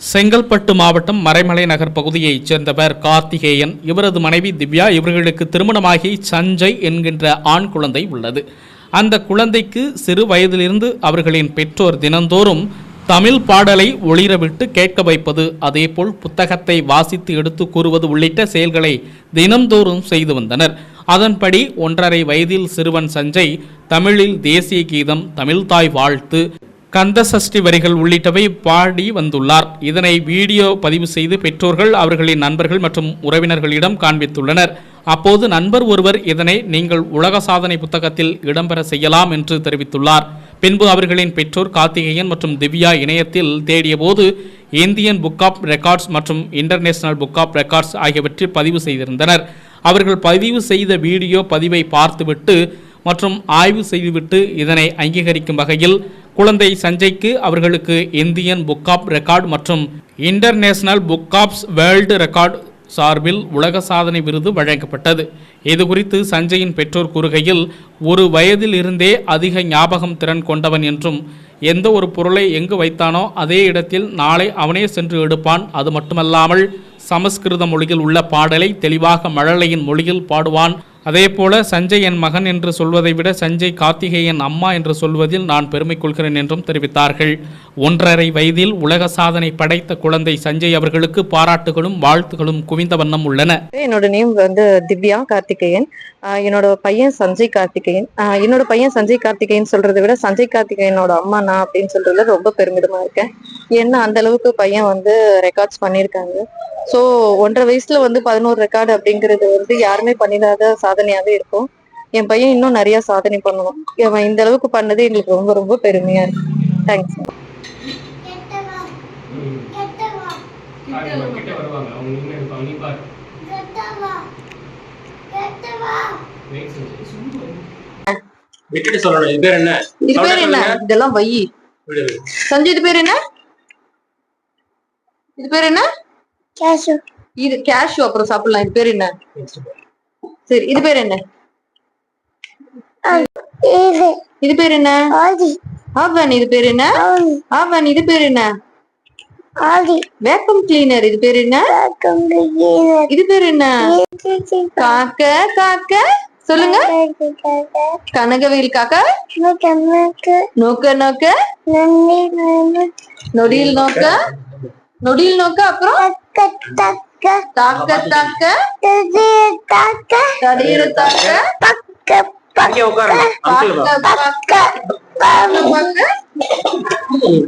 செங்கல்பட்டு மாவட்டம் மறைமலை நகர் பகுதியைச் சேர்ந்தவர் கார்த்திகேயன். இவரது மனைவி திவ்யா இவர்களுக்கு திருமணமாகி சஞ்சய் என்கின்ற ஆண் குழந்தை உள்ளது. அந்த குழந்தைக்கு சிறு வயதிலிருந்து அவர்களின் பெற்றோர் தினந்தோறும் தமிழ் பாடலை ஒளிரவிட்டு கேட்க வைப்பது அதேபோல் புத்தகத்தை வாசித்து எடுத்து கூறுவது உள்ளிட்ட செயல்களை தினந்தோறும் செய்து வந்தனர். அதன்படி ஒன்றரை வயதில் சிறுவன் சஞ்சய் தமிழில் தேசிய கீதம் தமிழ்தாய் வாழ்த்து கந்தசஷ்டி வரிகள் உள்ளிட்டவை பாடி வந்துள்ளார். இதனை வீடியோ பதிவு செய்து பெற்றோர்கள் அவர்களின் நண்பர்கள் மற்றும் உறவினர்களிடம் காண்பித்துள்ளனர். அப்போது நண்பர் ஒருவர் இதனை நீங்கள் உலக சாதனை புத்தகத்தில் இடம்பெற செய்யலாம் என்று தெரிவித்துள்ளார். பின்பு அவர்களின் பெற்றோர் கார்த்திகேயன் மற்றும் திவ்யா இணையத்தில் தேடியபோது இந்தியன் புக் ஆஃப் ரெக்கார்ட்ஸ் மற்றும் இன்டர்நேஷனல் புக் ஆஃப் ரெக்கார்ட்ஸ் ஆகியவற்றில் பதிவு செய்திருந்தனர். அவர்கள் பதிவு செய்த வீடியோ பதிவை பார்த்துவிட்டு மற்றும் ஆய்வு செய்துவிட்டு இதனை அங்கீகரிக்கும் வகையில் குழந்தை சஞ்சய்க்கு அவர்களுக்கு இந்தியன் புக் ஆஃப் ரெக்கார்டு மற்றும் international book of world record சார்பில் உலக சாதனை விருது வழங்கப்பட்டது. இது குறித்து சஞ்சயின் பெற்றோர் கூறுகையில் ஒரு வயதில் இருந்தே அதிக ஞாபகம் திறன் கொண்டவன் என்றும் எந்த ஒரு பொருளை எங்கு வைத்தானோ அதே இடத்தில் நாளை அவனே சென்று எடுப்பான். அது மட்டுமல்லாமல் சமஸ்கிருத மொழியில் உள்ள பாடலை தெளிவாக மழலையின் மொழியில் பாடுவான். அதேபோல சஞ்சய் என் மகன் என்று சொல்வதை விட சஞ்சய் கார்த்திகேயன் அம்மா என்று சொல்வதில் நான் பெருமை கொள்கிறேன் என்றும் தெரிவித்தார்கள். ஒன்றரை வயதில் உலக சாதனை படைத்த குழந்தை சஞ்சய் அவர்களுக்கு பாராட்டுகளும் வாழ்த்துகளும் குவிந்த வண்ணம் உள்ளன. என்னோட நேம் வந்து திவ்யா கார்த்திகேயன். என்னோட பையன் சஞ்சய் கார்த்திகேயன். என்னோட பையன் சஞ்சய் கார்த்திகேயன் சொல்றதை விட சஞ்சய் கார்த்திகேயனோட அம்மா நான் அப்படின்னு சொல்றதுல ரொம்ப பெருமிதமா இருக்கேன். ஏன்னா அந்த அளவுக்கு பையன் வந்து ரெக்கார்ட்ஸ் பண்ணியிருக்காங்க. ஸோ ஒன்றரை வயசுல வந்து பதினோரு ரெக்கார்டு அப்படிங்கிறது வந்து யாருமே பண்ணிடாத சாதனையாவே இருக்கும். என் பையன் இன்னும் நிறைய சாதனை பண்ணணும் அவன் இந்த அளவுக்கு பண்ணது எங்களுக்கு ரொம்ப ரொம்ப பெருமையா இருக்கு. தேங்க்ஸ் வருவாங்க அவங்க நின்று இருப்பாங்க நீ பாரு விட்டுட்டு சொல்லணும். இது பேர் என்ன? இது பேர் என்ன? இதெல்லாம் வை. விடு. சஞ்சய் இது பேர் என்ன? இது பேர் என்ன? இது கேஷு அப்புறம் சாப்பிடலாம். இது பேர் என்ன? சரி இது பேர் என்ன? இது. பேர் என்ன? ஆவன் இது பேர் என்ன? ஆவன் இது பேர் என்ன? வேக்கம் கிளீனர் இது பேர் என்ன? இது பேர் என்ன? காக்க காக்க. சொல்லுங்க. கனகவேல் காக்க. நோக்க நோக்க. நொடியில் நோக்க. நொடியில் நோக்க அப்புறம்? தாக்க தாக்க தடியில தாக்க. இங்கே உட்காரணும் அங்கிள் வா. பாக்க பாக்க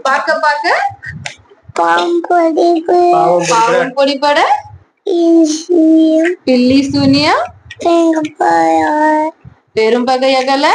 பாக்க பாக்க பாவம் பாவம் பொடிப்பட பில்லி சூனியம் பெரும்பகை அகல.